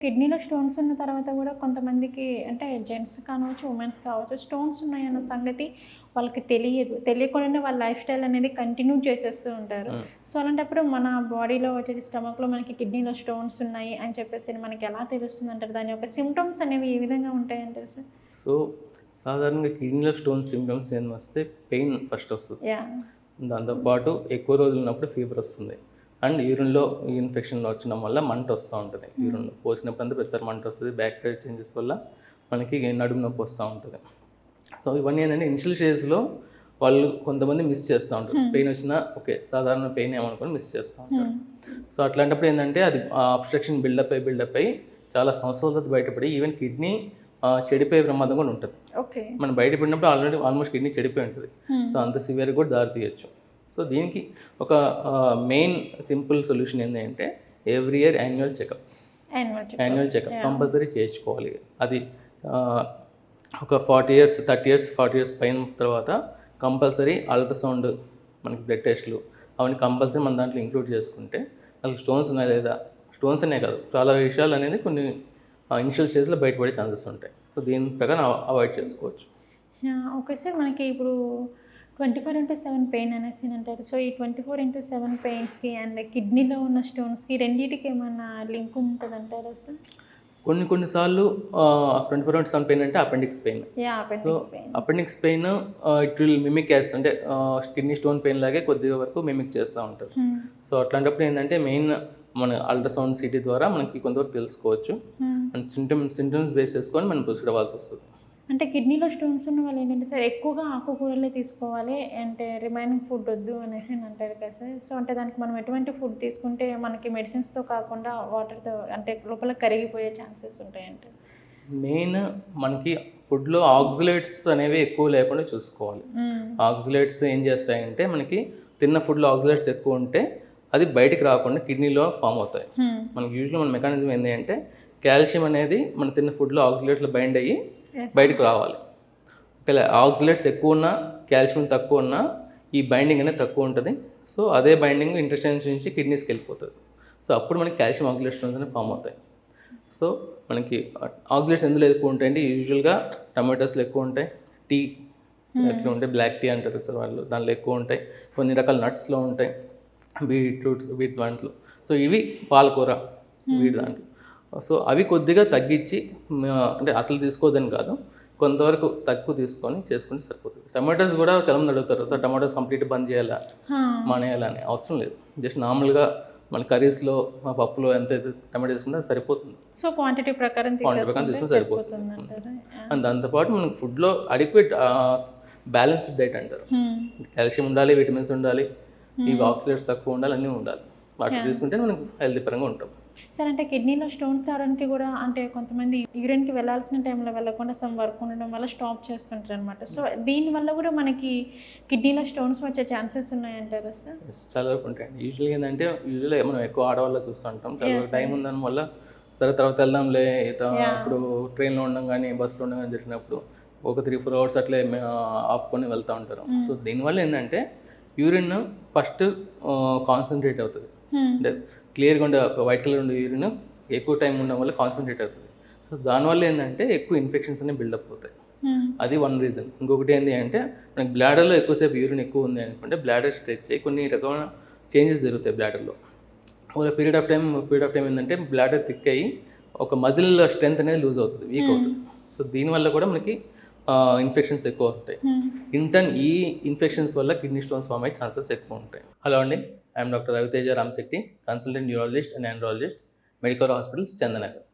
కిడ్నీలో స్టోన్స్ ఉన్న తర్వాత కూడా కొంతమందికి అంటే జెంట్స్ కావచ్చు ఉమెన్స్ కావచ్చు స్టోన్స్ ఉన్నాయన్న సంగతి వాళ్ళకి తెలియదు. తెలియకుండానే వాళ్ళ లైఫ్ స్టైల్ అనేది కంటిన్యూ చేసేస్తూ ఉంటారు. సో అలాంటప్పుడు మన బాడీలో వచ్చేసి స్టమక్లో మనకి కిడ్నీలో స్టోన్స్ ఉన్నాయి అని చెప్పేసి మనకి ఎలా తెలుస్తుంది అంటారు దాని యొక్క సిమ్టమ్స్ అనేవి ఏ విధంగా ఉంటాయి అంటారు సార్? సో సాధారణంగా కిడ్నీలో స్టోన్ సిమ్టమ్స్ ఏం వస్తే పెయిన్ ఫస్ట్ వస్తుంది. యా. దాంతోపాటు ఎక్కువ రోజులు ఉన్నప్పుడు ఫీవర్ వస్తుంది. అండ్ యూరిన్లో ఇన్ఫెక్షన్ వచ్చిన వల్ల మంట వస్తూ ఉంటుంది. యూరిన్లో పోసినప్పుడు అంతా ప్రతిసారి మంట వస్తుంది బ్యాక్టీరియా చేంజెస్ వల్ల మనకి నడుము నొప్పి వస్తూ ఉంటుంది. సో ఇవన్నీ ఏంటంటే ఇనిషియల్ స్టేజ్లో వాళ్ళు కొంతమంది మిస్ చేస్తూ ఉంటారు. పెయిన్ వచ్చినా ఓకే సాధారణ పెయిన్ ఏమనుకొని మిస్ చేస్తూ ఉంటారు. సో అట్లాంటప్పుడు ఏంటంటే అది అబ్స్ట్రక్షన్ బిల్డప్ అయ్యి బిల్డప్ అయ్యి చాలా సంవత్సరాల తర్వాత బయటపడి ఈవెన్ కిడ్నీ చెడిపోయే ప్రమాదం కూడా ఉంటుంది. ఓకే. మనం బయటపడినప్పుడు ఆల్రెడీ ఆల్మోస్ట్ కిడ్నీ చెడిపోయి ఉంటుంది. సో అంత సివియర్ కూడా దారి తీయచ్చు. సో దీనికి ఒక మెయిన్ సింపుల్ సొల్యూషన్ ఏంటంటే every year annual checkup annual checkup compulsory చేయించుకోవాలి. అది ఒక forty years thirty years forty years పైన తర్వాత కంపల్సరీ అల్ట్రాసౌండ్ మనకి బ్లడ్ టెస్ట్లు అవన్నీ కంపల్సరీ మన దాంట్లో ఇంక్లూడ్ చేసుకుంటే అసలు స్టోన్స్ ఉన్నాయి లేదా? స్టోన్స్ అనే కాదు. చాలా విషయాలు అనేది కొన్ని ఇనిషియల్ స్టేజ్లో బయటపడే ఛాన్సెస్ ఉంటాయి. సో దీని ప్రకారం అవాయిడ్ చేసుకోవచ్చు. ఓకే సార్ మనకి ఇప్పుడు twenty four into seven pain అనేసి అంటారు. సో ఈ ట్వంటీ ఫోర్ ఇంటూ సెవెన్ పెయిన్స్కి అండ్ కిడ్నీలో ఉన్న స్టోన్స్కి రెండింటికి ఏమైనా లింక్ ఉంటుంది అంటారా సార్? కొన్ని కొన్నిసార్లు ట్వంటీ ఫోర్ అవర్స్ పెయిన్ అంటే appendix pain. So appendix pain it will mimic as అంటే కిడ్నీ స్టోన్ పెయిన్ లాగే కొద్దిగా వరకు మిమిక్ చేస్తూ ఉంటారు. సో అట్లాంటప్పుడు ఏంటంటే మెయిన్ మన అల్ట్రాసౌండ్ సిటీ ద్వారా మనకి కొంతవరకు తెలుసుకోవచ్చు. అండ్ సింటమ్స్ సింటమ్స్ బేస్ చేసుకొని మనం ప్రొసీడ్ అవ్వాల్సి వస్తుంది. అంటే కిడ్నీలో స్టోన్స్ ఉన్న వాళ్ళు ఏంటంటే సార్ ఎక్కువగా ఆకుకూరలే తీసుకోవాలి అంటే రిమైనింగ్ ఫుడ్ వద్దు అనేసి అని అంటారు కదా సార్. సో అంటే దానికి మనం ఎటువంటి ఫుడ్ తీసుకుంటే మనకి మెడిసిన్స్తో కాకుండా వాటర్తో అంటే లోపల కరిగిపోయే ఛాన్సెస్ ఉంటాయంటే. మెయిన్ మనకి ఫుడ్లో ఆక్సిలేట్స్ అనేవి ఎక్కువ లేకుండా చూసుకోవాలి. ఆక్సిలేట్స్ ఏం చేస్తాయంటే మనకి తిన్న ఫుడ్లో ఆక్సిలేట్స్ ఎక్కువ ఉంటే అది బయటికి రాకుండా కిడ్నీలో ఫామ్ అవుతాయి. మనకి యూజువల్ మన మెకానిజం ఏంటి అంటే కాల్షియం అనేది మన తిన్న ఫుడ్లో ఆక్సిలేట్లో బైండ్ అయ్యి. బయటకు రావాలి. ఒకవేళ ఆక్సిలేట్స్ ఎక్కువ ఉన్నా కాల్షియం తక్కువ ఉన్నా ఈ బైండింగ్ అనేది తక్కువ ఉంటుంది. సో అదే బైండింగ్ ఇంటర్స్టెన్స్ నుంచి కిడ్నీస్కి వెళ్ళిపోతుంది. సో అప్పుడు మనకి కాల్షియం ఆక్సిలేట్స్ అనేది ఫామ్ అవుతాయి. సో మనకి ఆక్సిలేట్స్ ఎందులో ఎక్కువ ఉంటాయంటే యూజువల్గా టమాటోస్లో ఎక్కువ ఉంటాయి. టీ ఎక్కువ ఉంటాయి బ్లాక్ టీ అంటారు వాళ్ళు దానిలో ఎక్కువ ఉంటాయి. కొన్ని రకాల నట్స్లో ఉంటాయి. బీట్రూట్స్ వీటి దాంట్లో సో ఇవి పాలకూర వీటి దాంట్లో. సో అవి కొద్దిగా తగ్గించి అంటే అసలు తీసుకోవద్దని కాదు కొంతవరకు తక్కువ తీసుకొని చేసుకుంటే సరిపోతుంది. టమాటోస్ కూడా చాలా మంది అడుగుతారు సో టమాటోస్ కంప్లీట్ బంద్ చేయాలా? మానేయాలా అని అవసరం లేదు. జస్ట్ నార్మల్గా మన కర్రీస్లో మా పప్పులో ఎంత టమాటో తీసుకుంటే అది సరిపోతుంది. సో క్వాంటిటీ ప్రకారం క్వాంటిటీ ప్రకారం తీసుకుంటే తీసుకుంటే సరిపోతుంది. అండ్ దాంతోపాటు మనకి ఫుడ్లో అడిక్వేట్ బ్యాలెన్స్డ్ డైట్ అంటారు. కాల్షియం ఉండాలి విటమిన్స్ ఉండాలి ఇవి ఆక్సిడేట్స్ తక్కువ ఉండాలి అన్నీ ఉండాలి. వాటిని తీసుకుంటే మనకు హెల్తీ పరంగా ఉంటాం. సరే అంటే కిడ్నీలో స్టోన్స్ రావడానికి కూడా అంటే కొంతమంది యూరిన్కి వెళ్ళాల్సిన టైంలో వెళ్ళకుండా సమ్ వర్క్ ఉండడం వల్ల స్టాప్ చేస్తుంటారు అనమాట సో దీనివల్ల కూడా మనకి కిడ్నీలో స్టోన్స్ వచ్చే ఛాన్సెస్ ఉన్నాయంటారా సార్? చాలా వరకు ఉంటాయండి. యూజువల్గా ఏంటంటే యూజువల్గా మనం ఎక్కువ ఆడవాళ్ళ చూస్తుంటాం. చాలా టైం ఉందని వల్ల సరే తర్వాత వెళ్దాంలే ఇప్పుడు ట్రైన్లో ఉండడం కానీ బస్సులో ఉండడం కానీ జరిగినప్పుడు ఒక త్రీ ఫోర్ అవర్స్ అట్లే ఆపుకొని వెళ్తూ ఉంటారు. సో దీనివల్ల ఏంటంటే యూరిన్ ఫస్ట్ కాన్సన్ట్రేట్ అవుతుంది. అంటే క్లియర్గా ఉండే వైట్ కలర్ ఉండే యూరిన్ ఎక్కువ టైం ఉండడం వల్ల కాన్సన్ట్రేట్ అవుతుంది. సో దానివల్ల ఏంటంటే ఎక్కువ ఇన్ఫెక్షన్స్ అనేవి బిల్డప్ అవుతాయి. అది వన్ రీజన్ ఇంకొకటి ఏంటి అంటే మనకి బ్లాడర్లో ఎక్కువసేపు యూరిన్ ఎక్కువ ఉంది అనుకుంటే బ్లాడర్ స్ట్రెచ్ అయ్యి కొన్ని రకమైన చేంజెస్ జరుగుతాయి బ్లాడర్లో ఒక period of time period of time ఏంటంటే బ్లాడర్ థిక్ అయ్యి ఒక మజిల్ స్ట్రెంత్ అనేది లూజ్ అవుతుంది వీక్ అవుతుంది. సో దీనివల్ల కూడా మనకి ఇన్ఫెక్షన్స్ ఎక్కువ ఉంటాయి. ఇంటర్న్ ఈ ఇన్ఫెక్షన్స్ వల్ల కిడ్నీ స్టోన్స్ ఫామ్ అయ్యే ఛాన్సెస్ ఎక్కువ ఉంటాయి. హలో అండి. I am Dr. Raviteja Ramsetti, consultant neurologist and andrologist, Medical Hospitals, Chandanagar.